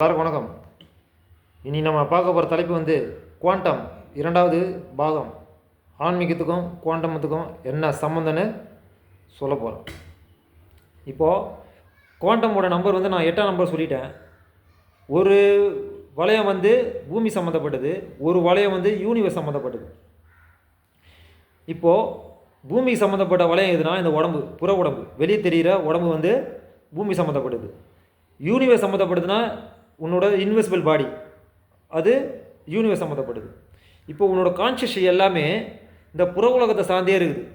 எல்லாருக்கும் வணக்கம். இனி நம்ம பார்க்க போகிற தலைப்பு வந்து குவாண்டம் இரண்டாவது பாகம். ஆன்மீகத்துக்கும் குவாண்டமத்துக்கும் என்ன சம்மந்தம்னு சொல்ல போகிறோம் இப்போது குவாண்டமோட நம்பர் வந்து நான் எட்டாம் நம்பர் சொல்லிட்டேன். ஒரு வளையம் வந்து பூமி சம்மந்தப்பட்டது ஒரு வளையம் வந்து யூனிவர்ஸ் சம்மந்தப்பட்டது இப்போது பூமி சம்மந்தப்பட்ட வளையம் எதுனா இந்த உடம்பு புற உடம்பு வெளியே தெரிகிற உடம்பு வந்து பூமி சம்மந்தப்பட்டது யூனிவர்ஸ் சம்மந்தப்படுதுன்னா உன்னோட இன்வெசிபிள் பாடி அது யூனிவர்ஸ் சம்மந்தப்படுது இப்போ உன்னோட கான்ஷியஸ் எல்லாமே இந்த புற உலகத்தை சார்ந்தே இருக்குது.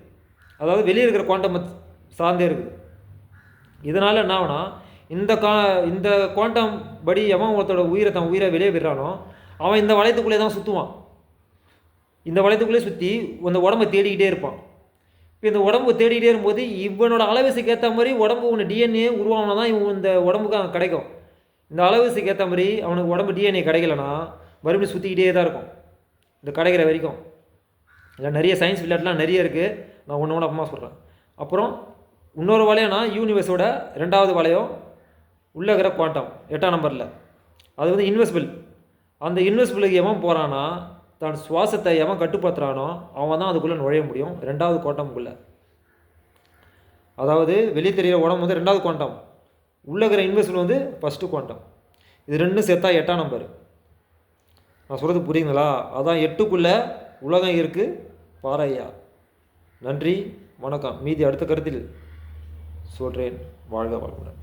அதாவது வெளியே இருக்கிற குவாண்டம் சார்ந்தே இருக்குது. இதனால் என்ன ஆகுனா இந்த கா இந்த குவாண்டம் படி எவன் ஒருத்தோட உயிரை தன் உயிரை வெளியே விடுறானோ அவன் இந்த வளையத்துக்குள்ளே தான் சுற்றுவான் இந்த வளையத்துக்குள்ளே சுற்றி அந்த உடம்பை தேடிக்கிட்டே இருப்பான். இப்போ இந்த உடம்பு தேடிக்கிட்டே இருக்கும்போது இவனோட அளவீசுக்கு ஏற்ற மாதிரி உடம்பு ஒன்று டிஎன்ஏ உருவானா தான் இவன் இந்த உடம்புக்கு அங்கே கிடைக்கும். இந்த அளவீசுக்கு ஏற்ற மாதிரி அவனுக்கு உடம்பு டிஎன்ஏ கிடைக்கலனா மறுபடியும் சுற்றிக்கிட்டே தான் இருக்கும். இந்த கிடைக்கிற வரைக்கும். இதில் நிறைய சயின்ஸ் விளையாட்டுலாம் நிறைய இருக்குது நான் ஒன்று ஒன்று அப்புறமா சொல்கிறேன் அப்புறம் இன்னொரு வலையம்னா யூனிவர்ஸோட ரெண்டாவது வலையம் உள்ளே இருக்கிற குவாண்டம் எட்டாம் நம்பரில் அது வந்து இன்வெஸ்பிள் அந்த இன்வெஸ்பிளுக்கு எவன் போகிறான்னா தன் சுவாசத்தை எவன் கட்டுப்படுத்துகிறானோ அவன் தான் அதுக்குள்ளே நுழைய முடியும். ரெண்டாவது குவாண்டமுக்குள்ளே அதாவது வெளியே தெரிகிற உடம்பு வந்து ரெண்டாவது குவாண்டம் உள்ளே இருக்கிற இன்வெஸ்ட்மெண்ட் வந்து ஃபஸ்ட்டு குவாண்டம் இது ரெண்டும் சேர்த்தா எட்டாம் நம்பர் நான் சொல்கிறது புரியுங்களா அதான் எட்டுக்குள்ளே உலகம் இருக்குது பாறையா நன்றி வணக்கம். மீதி அடுத்த கருத்தில் சொல்கிறேன் வாழ்க வளமுடன்.